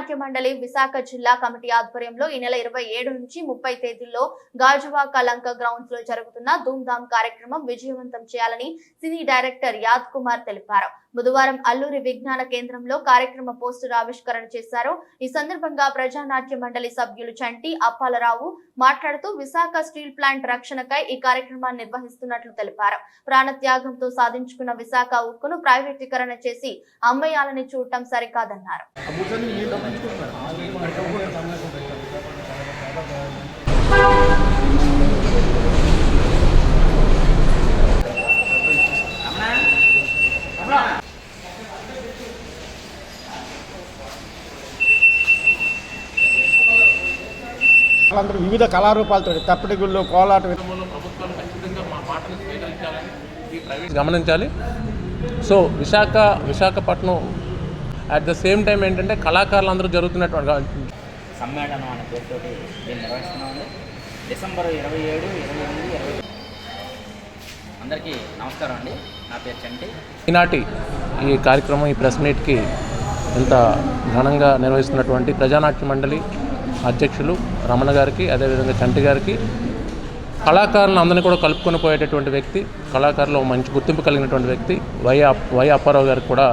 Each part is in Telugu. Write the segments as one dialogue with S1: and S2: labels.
S1: ప్రజానాట్య మండలి విశాఖ జిల్లా కమిటీ ఆధ్వర్యంలో ఈ నెల ఇరవై ఏడు నుంచి ముప్పై తేదీల్లో గాజువా కలంక గ్రౌండ్స్లో జరుగుతున్న ధూమ్ధామ్ కార్యక్రమం విజయవంతం చేయాలని సినీ డైరెక్టర్ యాద్ కుమార్ తెలిపారు. బుధవారం అల్లూరి విజ్ఞాన కేంద్రంలో కార్యక్రమ పోస్టర్ ఆవిష్కరణ చేశారు. ఈ సందర్భంగా ప్రజానాట్య మండలి సభ్యులు చంటి అప్పాలరావు మాట్లాడుతూ విశాఖ స్టీల్ ప్లాంట్ రక్షణకై ఈ కార్యక్రమాన్ని నిర్వహిస్తున్నట్లు తెలిపారు. ప్రాణత్యాగంతో సాధించుకున్న విశాఖ ఉక్కును ప్రైవేటీకరణ చేసి అమ్మేయాలని చూడటం సరికాదన్నారు.
S2: వాళ్ళందరూ వివిధ కళారూపాలతో తప్పిడిగుళ్ళు కోలాట
S3: ప్రభుత్వం ఖచ్చితంగా మా మాటను స్వీకరించాలని ఈ ప్రైవేట్ గమనించాలి. So Visakha Visakhapatnam at the same time ఏంటంటే కళాకారులు అందరూ జరుగుతున్నటువంటి
S4: సమ్మేళనం అనే పేరుతోటి దీన్ని నిర్వహిస్తున్నామండి. డిసెంబర్ ఇరవై ఏడు ఇరవై ఎనిమిది ఇరవై అందరికీ నమస్కారం అండి. నా పేరు చంటి.
S3: ఈనాటి ఈ కార్యక్రమం ఈ ప్రెస్ మీట్కి ఇంత ఘనంగా నిర్వహిస్తున్నటువంటి ప్రజానాట్య మండలి అధ్యక్షులు రమణ గారికి అదేవిధంగా చంటి గారికి కళాకారులను అందరినీ కూడా కలుపుకొని పోయేటటువంటి వ్యక్తి కళాకారులు మంచి గుర్తింపు కలిగినటువంటి వ్యక్తి వై అప్ వై అప్పారావు గారికి కూడా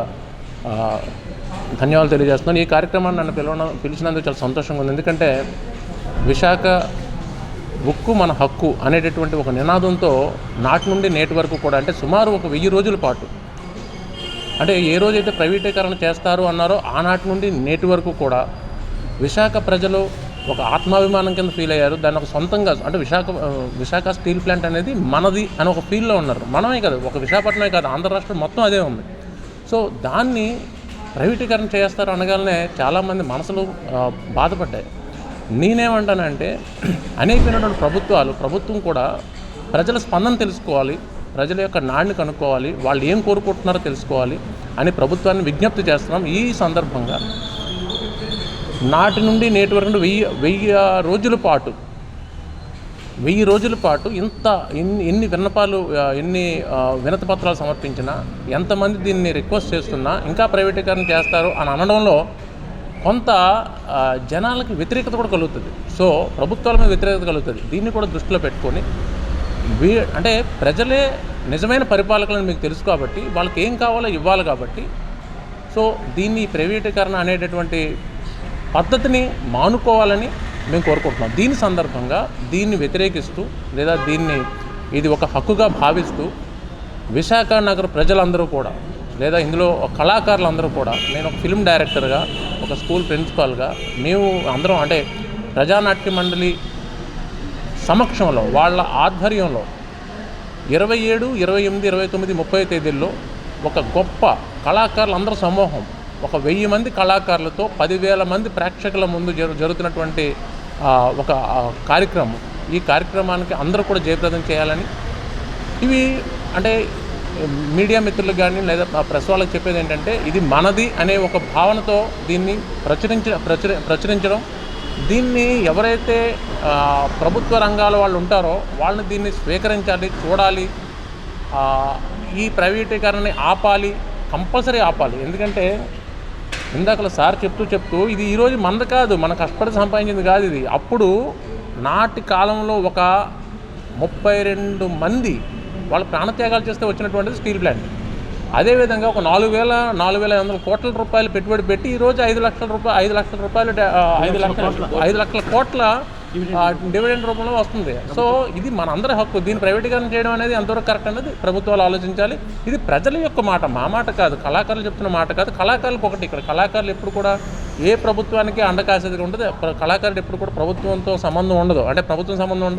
S3: ధన్యవాదాలు తెలియజేస్తున్నాను. ఈ కార్యక్రమాన్ని నన్ను పిలవడం పిలిచినందుకు చాలా సంతోషంగా ఉంది. ఎందుకంటే విశాఖ ఉక్కు మన హక్కు అనేటటువంటి ఒక నినాదంతో నాటి నుండి నేటి వరకు కూడా అంటే సుమారు ఒక వెయ్యి రోజుల పాటు అంటే ఏ రోజైతే ప్రైవేటీకరణ చేస్తారు అన్నారో ఆనాటి నుండి నేటి వరకు కూడా విశాఖ ప్రజలు ఒక ఆత్మాభిమానం కింద ఫీల్ అయ్యారు. దాన్ని ఒక సొంతంగా అంటే విశాఖ విశాఖ స్టీల్ ప్లాంట్ అనేది మనది అని ఒక ఫీల్లో ఉన్నారు. మనమే కాదు ఒక విశాఖపట్నమే కాదు ఆంధ్ర రాష్ట్రం మొత్తం అదే ఉంది. సో దాన్ని ప్రైవేటీకరణ చేస్తారు అనగానే చాలామంది మనసులు బాధపడ్డాయి. నేనేమంటానంటే అనేకమైనటువంటి ప్రభుత్వాలు ప్రభుత్వం కూడా ప్రజల స్పందన తెలుసుకోవాలి ప్రజల యొక్క నాడిని కనుక్కోవాలి వాళ్ళు ఏం కోరుకుంటున్నారో తెలుసుకోవాలి అని ప్రభుత్వాన్ని విజ్ఞప్తి చేస్తున్నాం. ఈ సందర్భంగా నాటి నుండి నేటి వరకు వెయ్యి వెయ్యి రోజుల పాటు వెయ్యి రోజుల పాటు ఇంత ఎన్ని ఎన్ని విన్నపాలు ఎన్ని వినత వినతి పత్రాలు సమర్పించినా ఎంతమంది దీన్ని రిక్వెస్ట్ చేస్తున్నా ఇంకా ప్రైవేటీకరణ చేస్తారు అని అనడంలో కొంత జనాలకి వ్యతిరేకత కూడా కలుగుతుంది. సో ప్రభుత్వాల మీద వ్యతిరేకత కలుగుతుంది. దీన్ని కూడా దృష్టిలో పెట్టుకొని వీ అంటే ప్రజలే నిజమైన పరిపాలకులని మీకు తెలుసు కాబట్టి వాళ్ళకి ఏం కావాలో ఇవ్వాలి కాబట్టి సో దీన్ని ప్రైవేటీకరణ అనేటటువంటి పద్ధతిని మానుకోవాలని మేము కోరుకుంటున్నాం. దీని సందర్భంగా దీన్ని వ్యతిరేకిస్తూ లేదా దీన్ని ఇది ఒక హక్కుగా భావిస్తూ విశాఖ నగర ప్రజలందరూ కూడా లేదా ఇందులో కళాకారులందరూ కూడా నేను ఒక ఫిల్మ్ డైరెక్టర్గా ఒక స్కూల్ ప్రిన్సిపాల్గా మేము అందరం అంటే ప్రజానాట్య మండలి సమక్షంలో వాళ్ళ ఆధ్వర్యంలో ఇరవై ఏడు ఇరవై ఎనిమిది ఇరవై తొమ్మిది ముప్పై తేదీల్లో ఒక గొప్ప కళాకారులందరూ సమూహం ఒక వెయ్యి మంది కళాకారులతో పదివేల మంది ప్రేక్షకుల ముందు జరు జరుగుతున్నటువంటి ఒక కార్యక్రమం. ఈ కార్యక్రమానికి అందరూ కూడా జయప్రదం చేయాలని. ఇవి అంటే మీడియా మిత్రులకు కానీ లేదా ప్రెస్ వాళ్ళకి చెప్పేది ఏంటంటే ఇది మనది అనే ఒక భావనతో దీన్ని ప్రచురించ ప్రచురి ప్రచురించడం. దీన్ని ఎవరైతే ప్రభుత్వ రంగాల వాళ్ళు ఉంటారో వాళ్ళని దీన్ని స్వీకరించాలి చూడాలి ఈ ప్రైవేటీకరణని ఆపాలి కంపల్సరీ ఆపాలి. ఎందుకంటే ఇందాకలా సార్ చెప్తూ చెప్తూ ఇది ఈరోజు మనది కాదు మన కష్టపడి సంపాదించింది కాదు ఇది. అప్పుడు నాటి కాలంలో ఒక ముప్పై రెండు మంది వాళ్ళ ప్రాణత్యాగాలు చేస్తే వచ్చినటువంటిది స్టీల్ ప్లాంట్. అదేవిధంగా ఒక నాలుగు వేల నాలుగు వేల ఐదు వందల కోట్ల రూపాయలు పెట్టుబడి పెట్టి ఈరోజు ఐదు లక్షల రూపాయలు ఐదు లక్షల రూపాయలు ఐదు లక్షల ఐదు లక్షల కోట్ల డివిడెండ్ రూపంలో వస్తుంది. సో ఇది మనందరి హక్కు. దీన్ని ప్రైవేటీకరణ చేయడం అనేది ఎంతవరకు కరెక్ట్ అనేది ప్రభుత్వాలు ఆలోచించాలి. ఇది ప్రజల యొక్క మాట మా మాట కాదు. కళాకారులు చెప్తున్న మాట కాదు. కళాకారులకు ఒకటి ఇక్కడ. కళాకారులు ఎప్పుడు కూడా ఏ ప్రభుత్వానికి అండకాసేది ఉండదు. కళాకారుడు ఎప్పుడు కూడా ప్రభుత్వంతో సంబంధం ఉండదు. అంటే ప్రభుత్వం సంబంధం ఉండదు.